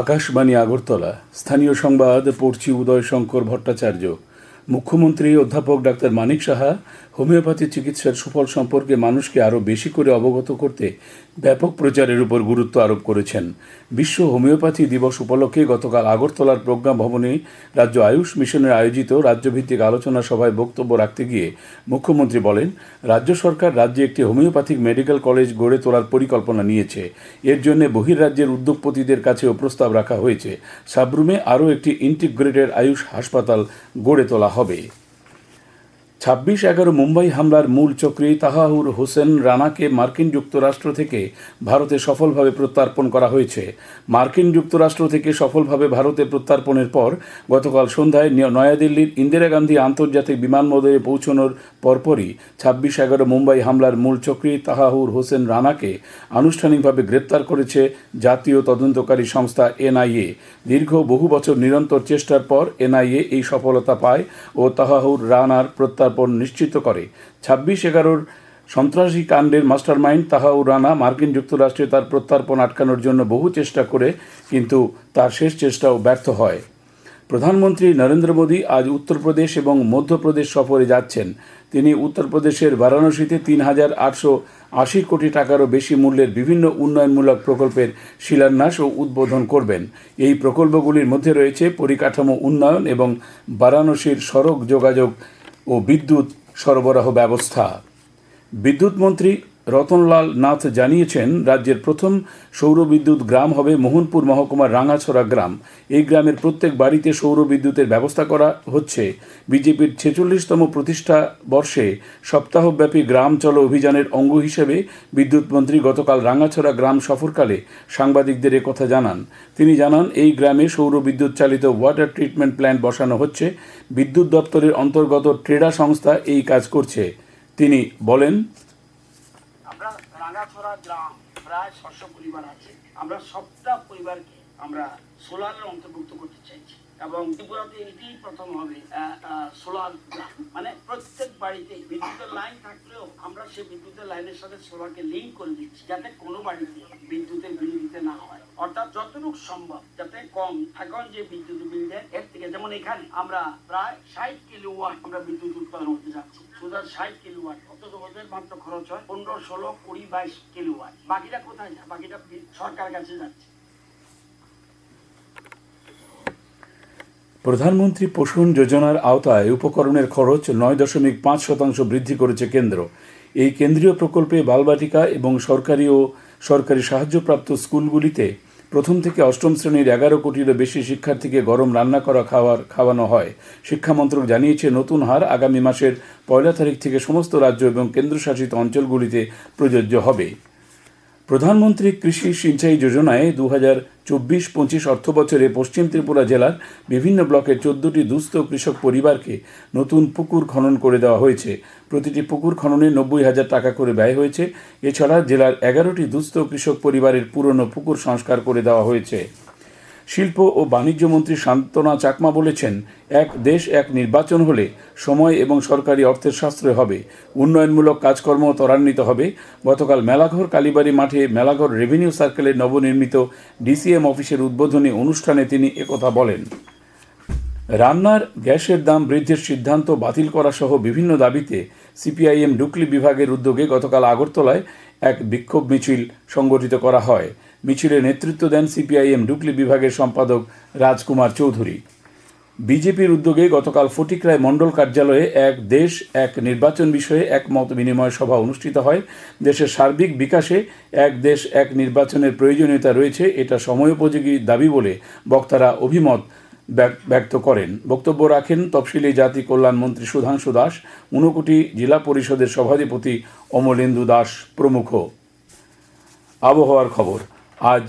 আকাশবাণী আগরতলা। স্থানীয় সংবাদ পড়ছি উদয় শঙ্কর ভট্টাচার্য। মুখ্যমন্ত্রী অধ্যাপক ডাক্তার মানিক সাহা হোমিওপ্যাথি চিকিৎসার সুফল সম্পর্কে মানুষকে আরও বেশি করে অবগত করতে ব্যাপক প্রচারের উপর গুরুত্ব আরোপ করেছেন। বিশ্ব হোমিওপ্যাথি দিবস উপলক্ষে গতকাল আগরতলার প্রজ্ঞা ভবনে রাজ্য আয়ুষ মিশনের আয়োজিত রাজ্যভিত্তিক আলোচনা সভায় বক্তব্য রাখতে গিয়ে মুখ্যমন্ত্রী বলেন, রাজ্য সরকার রাজ্যে একটি হোমিওপ্যাথিক মেডিকেল কলেজ গড়ে তোলার পরিকল্পনা নিয়েছে। এর জন্য বহির্রাজ্যের উদ্যোগপতিদের কাছেও প্রস্তাব রাখা হয়েছে। সাবরুমে আরও একটি ইন্টিগ্রেটেড আয়ুষ হাসপাতাল গড়ে তোলা হবে। ছাব্বিশ এগারো মুম্বাই হামলার মূল চক্রী তাহাউর হোসেন রানাকে মার্কিন যুক্তরাষ্ট্র থেকে ভারতে সফলভাবে প্রত্যার্পণ করা হয়েছে। মার্কিন যুক্তরাষ্ট্র থেকে সফলভাবে ভারতে প্রত্যার্পণের পর গতকাল সন্ধ্যায় নিয়- নয়াদিল্লির ইন্দিরা গান্ধী আন্তর্জাতিক বিমানবন্দরে পৌঁছানোর পরপরই ছাব্বিশ এগারো মুম্বাই হামলার মূল চক্রী তাহাউর হোসেন রানাকে আনুষ্ঠানিকভাবে গ্রেপ্তার করেছে জাতীয় তদন্তকারী সংস্থা এনআইএ। দীর্ঘ বহু বছর নিরন্তর চেষ্টার পর এনআইএ এই সফলতা পায় ও তাহাহুর রানার প্রত্যার্পণ নিশ্চিত করে। ছাব্বিশ এগারোর সন্ত্রাসী কাণ্ডের মাস্টারমাইন্ড তাহাউর রানা। মার্কিন যুক্তরাষ্ট্রে তার প্রত্যার্পণ আটকানোর জন্য বহু চেষ্টা করে, কিন্তু তার শেষ চেষ্টাও ব্যর্থ হয়। প্রধানমন্ত্রী নরেন্দ্র মোদী আজ উত্তরপ্রদেশ এবং মধ্যপ্রদেশ সফরে যাচ্ছেন। তিনি উত্তরপ্রদেশের বারাণসীতে তিন হাজার আটশো আশি কোটি টাকারও বেশি মূল্যের বিভিন্ন উন্নয়নমূলক প্রকল্পের শিলান্যাস ও উদ্বোধন করবেন। এই প্রকল্পগুলির মধ্যে রয়েছে পরিকাঠামো উন্নয়ন এবং বারাণসীর সড়ক যোগাযোগ ও বিদ্যুৎ সরবরাহ ব্যবস্থা। বিদ্যুৎ মন্ত্রী রতনলাল নাথ জানিয়েছেন, রাজ্যের প্রথম সৌর বিদ্যুৎ গ্রাম হবে মোহনপুর মহকুমার রাঙাছড়া গ্রাম। এই গ্রামের প্রত্যেক বাড়িতে সৌর বিদ্যুতের ব্যবস্থা করা হচ্ছে। বিজেপির ছেচল্লিশতম প্রতিষ্ঠা বর্ষে সপ্তাহব্যাপী গ্রাম চলো অভিযানের অঙ্গ হিসেবে বিদ্যুৎ মন্ত্রী গতকাল রাঙাছড়া গ্রাম সফরকালে সাংবাদিকদের কথা জানান। তিনি জানান, এই গ্রামে সৌর বিদ্যুৎ চালিত ওয়াটার ট্রিটমেন্ট প্ল্যান্ট বসানো হচ্ছে। বিদ্যুৎ দপ্তরের অন্তর্গত ট্রেডা সংস্থা এই কাজ করছে। তিনি বলেন রাঙাছড়া গ্রাম প্রায় ছশো পরিবার আছে। আমরা সবটা পরিবারকে আমরা সোলারের অন্তর্ভুক্ত করতে চাইছি এবং ত্রিপুরাতে এটি প্রথম হবে সোলার গ্রাম। মানে প্রত্যেক বাড়িতে বিদ্যুতের লাইন থাকলেও আমরা সেই বিদ্যুতের লাইনের সাথে সোলারকে লিঙ্ক করে দিচ্ছি যাতে কোনো বাড়িতে বিদ্যুতের বিল দিতে না হয়। অর্থাৎ যতটুকু সম্ভব, যাতে কম এখন যে বিদ্যুৎ বিল দেয়, এর থেকে যেমন এখানে আমরা প্রায় ষাট কিলোওয়াট আমরা বিদ্যুৎ উৎপাদন করতে যাচ্ছি। ষাট কিলোওয়াট ওদের মাত্র খরচ হয় পনেরো, ষোলো, কুড়ি, বাইশ কিলোওয়াট বাকিটা কোথায় যায় বাকিটা সরকারের কাছে যাচ্ছে। প্রধানমন্ত্রী পোষণ যোজনার আওতায় উপকরণের খরচ নয় দশমিক পাঁচ শতাংশ বৃদ্ধি করেছে কেন্দ্র। এই কেন্দ্রীয় প্রকল্পে বালবাটিকা এবং সরকারি ও সরকারি সাহায্যপ্রাপ্ত স্কুলগুলিতে প্রথম থেকে অষ্টম শ্রেণির এগারো কোটিরও বেশি শিক্ষার্থীকে গরম রান্না করা খাওয়ার, খাওয়ানো হয়। শিক্ষামন্ত্রক জানিয়েছে, নতুন হার আগামী মাসের পয়লা তারিখ থেকে সমস্ত রাজ্য এবং কেন্দ্রশাসিত অঞ্চলগুলিতে প্রযোজ্য হবে। প্রধানমন্ত্রী কৃষি সিঞ্চাই যোজনায় দু হাজার চব্বিশ পঁচিশ অর্থ বছরে পশ্চিম ত্রিপুরা জেলার বিভিন্ন ব্লকের চোদ্দটি দুস্থ কৃষক পরিবারকে নতুন পুকুর খনন করে দেওয়া হয়েছে। প্রতিটি পুকুর খননে নব্বই হাজার টাকা করে ব্যয় হয়েছে। এছাড়া জেলার এগারোটি দুস্থ কৃষক পরিবারের পুরনো পুকুর সংস্কার করে দেওয়া হয়েছে। শিল্প ও বাণিজ্য মন্ত্রী শান্তনা চাকমা বলেছেন, এক দেশ এক নির্বাচন হলে সময় এবং সরকারি অর্থের সাশ্রয় হবে। উন্নয়নমূলক কাজকর্ম ত্বরান্বিত হবে। গতকাল মেলাঘর, কালীবাড়ি মাঠে মেলাঘর রেভিনিউ সার্কেলের নবনির্মিত ডিসিএম অফিসের উদ্বোধনী অনুষ্ঠানে তিনি একথা বলেন। রান্নার গ্যাসের দাম বৃদ্ধির সিদ্ধান্ত বাতিল করা সহ বিভিন্ন দাবিতে সিপিআইএম ডুকলি বিভাগের উদ্যোগে গতকাল আগরতলায় এক বিক্ষোভ মিছিল সংগঠিত করা হয়। মিছিলে নেতৃত্ব দেন সিপিআইএম ডুকলি বিভাগের সম্পাদক রাজকুমার চৌধুরী। বিজেপির উদ্যোগে গতকাল ফটিকরায় মণ্ডল কার্যালয়ে এক দেশ, এক নির্বাচন বিষয়ে এক মত বিনিময় সভা অনুষ্ঠিত হয়। দেশের সার্বিক বিকাশে এক দেশ, এক নির্বাচনের প্রয়োজনীয়তা রয়েছে, এটা সময়োপযোগী দাবি বলে বক্তারা অভিমত ব্যক- ব্যক্ত করেন। বক্তব্য রাখেন তফসিলি জাতি কল্যাণ মন্ত্রী সুধাংশু দাস, ঊনকোটি জেলা পরিষদের সভাধিপতি অমলেন্দু দাস প্রমুখ। আবহাওয়ার খবর। আজ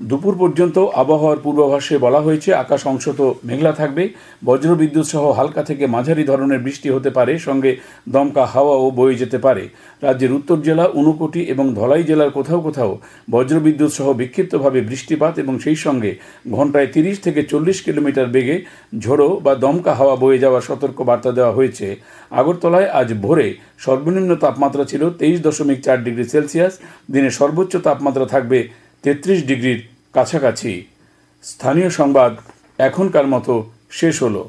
দুপুর পর্যন্ত আবহাওয়ার পূর্বাভাসে বলা হয়েছে, আকাশ অংশত মেঘলা থাকবে। বজ্রবিদ্যুৎ সহ হালকা থেকে মাঝারি ধরনের বৃষ্টি হতে পারে, সঙ্গে দমকা হাওয়াও বয়ে যেতে পারে। রাজ্যের উত্তর জেলা ঊনকোটি এবং ধলাই জেলার কোথাও কোথাও বজ্রবিদ্যুৎ সহ বিক্ষিপ্তভাবে বৃষ্টিপাত এবং সেই সঙ্গে ঘন্টায় তিরিশ থেকে চল্লিশ কিলোমিটার বেগে ঝোড়ো বা দমকা হাওয়া বয়ে যাওয়ার সতর্ক বার্তা দেওয়া হয়েছে। আগরতলায় আজ ভোরে সর্বনিম্ন তাপমাত্রা ছিল তেইশ দশমিক চার ডিগ্রি সেলসিয়াস। দিনে সর্বোচ্চ তাপমাত্রা থাকবে তেত্রিশ ডিগ্রির কাছাকাছি। স্থানীয় সংবাদ এখনকার মতো শেষ হলো।